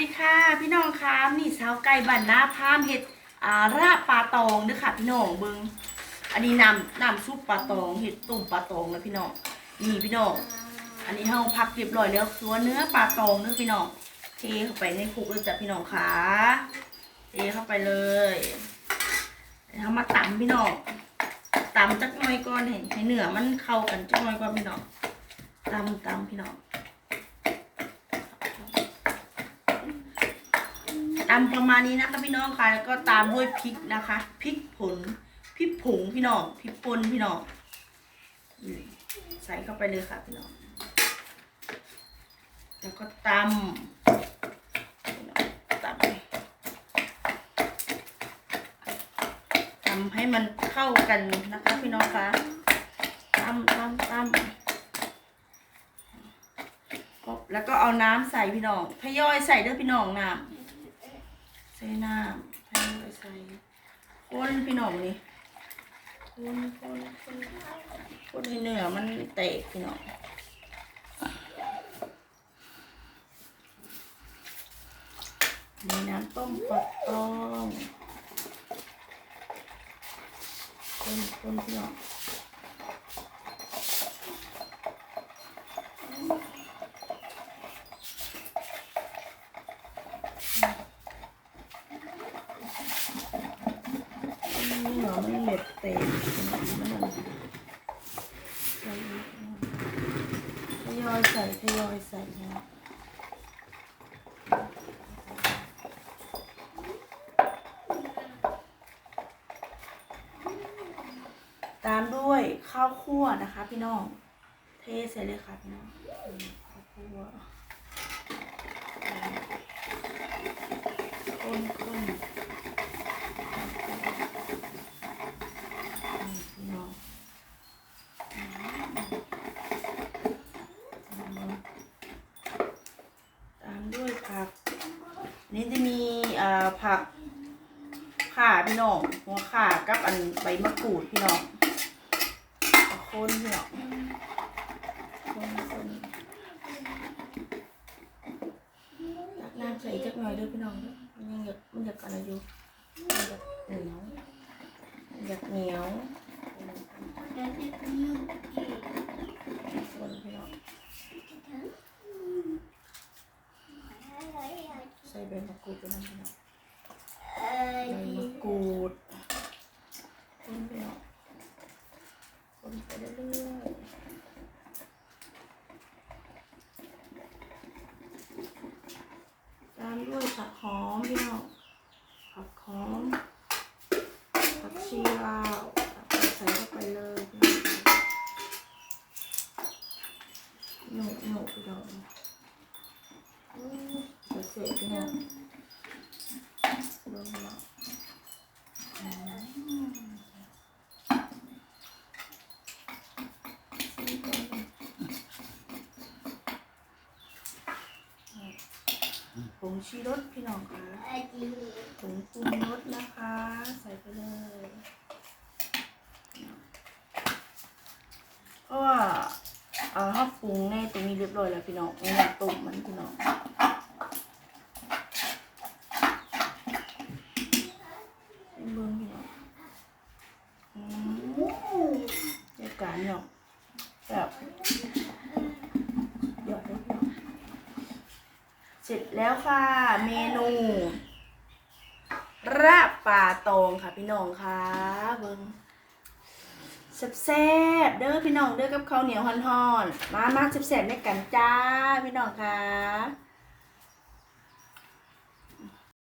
ดีค่ะ พี่น้องคะนี่สาวไก่บันหน้าพามเห็ดอ่าราบปลาตองเด้วยค่ะ พี่น้องเบิงอันนี้น้ำน้ำซุปปลาตองเห็ดต้มปลาตองนะพี่น้องนี่พี่น้องอันนี้เฮาพักเรียบร้อยแล้วส่วเนื้อปลาตองเด้อพี่น้องเทเข้าไปในคุกเลยจ้ะพี่น้องค่ะเทเข้าไปเลยเดี๋ยวเฮามาตำพี่น้องตำจักหน่อยก่อนให้ให้เนื้อมันเข้ากันจักหน่อยก่อนพี่น้องตำตำพี่น้อง ตามประมาณนี้นะคะพี่น้องค่ะแล้วก็ตามด้วยพริกนะคะพริกผงพริกผงพี่น้องพริกป่นพี่น้องใส่เข้าไปเลยค่ะพี่น้องแล้วก็ตำตำตำให้มันเข้ากันนะคะพี่น้องคะตำตำตำแล้วก็เอาน้ำใส่พี่น้องทยอยใส่เด้อพี่น้องน้ำ ใส่น้ำให้ไปใส่คนพี่น้องนี่คนคนคนคนให้เนื้อมันแตกพี่น้องมีน้ำต้มปลาตองคนคนพี่น้อง เนื้อมันเม็ดแตกพี่ดันใส่ทยอยใส่ทยอยใส่นะตามด้วยข้าวคั่วนะคะ พี่น้อง เทใส่เลยค่ะพี่น้องข้าวคั่วคนคนนี่พี่น้องอืมตามด้วยผัก นี่จะมีเอ่อผักข่าพี่น้องหัวข่ากับอันใบมะกรูดพี่น้องคนพี่น้องคนคนตักน้ำใส่จักหน่อยเด้วยพี่น้องเด้อมันยังอยากมันอยากอะไรอยู่มันอยากเหนียวมันอยากเหนียวคนพี่น้องใส่ใบมะกรูดไปน้ำพี่น้อง ใบมะกรูดคนไปเนาะคนไปเรื่อยๆตามด้วยผักหอมพี่น้องผักหอมผักชีลาวใส่เข้าไปเลยหน้องโหนกพี่น้องเดี๋ยวเสร็จพี่น้องลงมา ผงชีรสพี่น้องคะผงปรุงรสนะคะ ใส่ไปเลยเพราะว่าเอ่อถ้าปรุงในตรงนี้เรียบร้อยแล้วพี่น้องในน้ำต้มมันพี่น้องเบิ่งพี่น้องอืมเดี๋ยวการเนาะแบบเดี๋ยวให้พี่น้อง เสร็จแล้วค่ะเมนูราบปลาตองค่ะพี่น้องค่ะเบิ้งแซ่บๆเด้อพี่น้องเด้อกับข้าวเหนียวห่อนๆมามาแซ่บๆในกันจ้าพี่น้องค่ะ